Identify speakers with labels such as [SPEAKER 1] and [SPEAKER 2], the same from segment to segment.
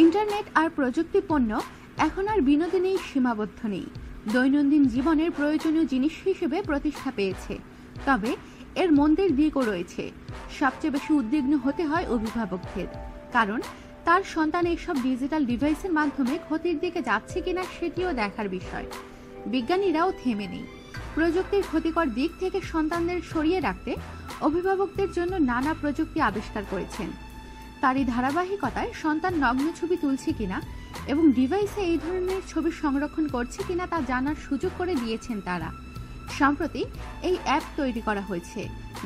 [SPEAKER 1] Internet আর প্রযুক্তি পণ্য এখন আর বিনোদনেই সীমাবদ্ধ নেই। দৈনন্দিন জীবনের প্রয়োজনীয় জিনিস হিসেবে প্রতিষ্ঠা পেয়েছে। তবে এর মন্দের দিকও রয়েছে। সবচেয়ে বেশি উদ্বিগ্ন হতে হয় অভিভাবকদের। কারণ তার সন্তান এইসব ডিজিটাল ডিভাইসের মাধ্যমে ক্ষতির দিকে যাচ্ছে কিনা সেটিও দেখার বিষয়। বিজ্ঞানীরাও থেমে নেই। প্রযুক্তির ক্ষতিকর দিক থেকে সন্তানদের সরিয়ে রাখতে অভিভাবকদের জন্য নানা প্রযুক্তি আবিষ্কার করেছেন। তারই ধারাবাহিকতায় সন্তান নগ্ন ছবি তুলছে কিনা এবং ডিভাইসে এই ধরনের ছবি সংরক্ষণ করছে কিনা তা জানার সুযোগ করে দিয়েছেন তারা। সম্প্রতি এই অ্যাপ তৈরি করা হয়েছে।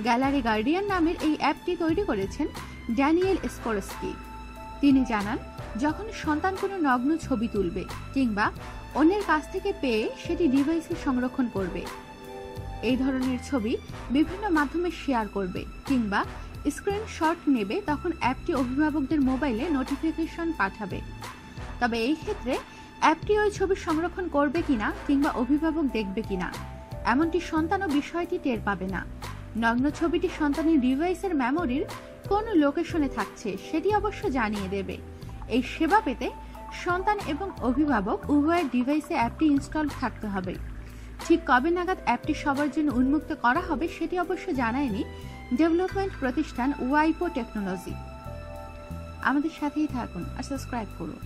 [SPEAKER 1] গ্যালারি গার্ডিয়ান নামের এই অ্যাপটি তৈরি করেছেন ড্যানিয়েল স্কোরস্কি। তিনি জানান, যখন সন্তান কোনো নগ্ন ছবি তুলবে কিংবা অন্যের কাছ থেকে পেয়ে সেটি ডিভাইসে সংরক্ষণ করবে। এই ধরনের ছবি বিভিন্ন মাধ্যমে শেয়ার করবে কিংবা স্ক্রিনশট নেবে, তখন অ্যাপটি অভিভাবকদের মোবাইলে নোটিফিকেশন পাঠাবে। তবে এই ক্ষেত্রে অ্যাপটি ওই ছবি সংরক্ষণ করবে কিনা কিংবা অভিভাবক দেখবে কিনা, এমনটি সন্তানও বিষয়টি টের পাবে না। নগ্ন ছবিটি সন্তানের ডিভাইসের মেমোরির কোন লোকেশনে থাকছে, সেটি অবশ্য জানিয়ে দেবে। এই সেবা পেতে সন্তান এবং অভিভাবক উভয়ের ডিভাইসে অ্যাপটি ইনস্টল থাকতে হবে। ঠিক কবে নাগাদ অ্যাপটি সবার জন্য উন্মুক্ত করা হবে সেটি অবশ্য জানায়নি ডেভেলপমেন্ট প্রতিষ্ঠান ওয়াইপো টেকনোলজি। আমাদের সাথেই থাকুন আর সাবস্ক্রাইব করুন।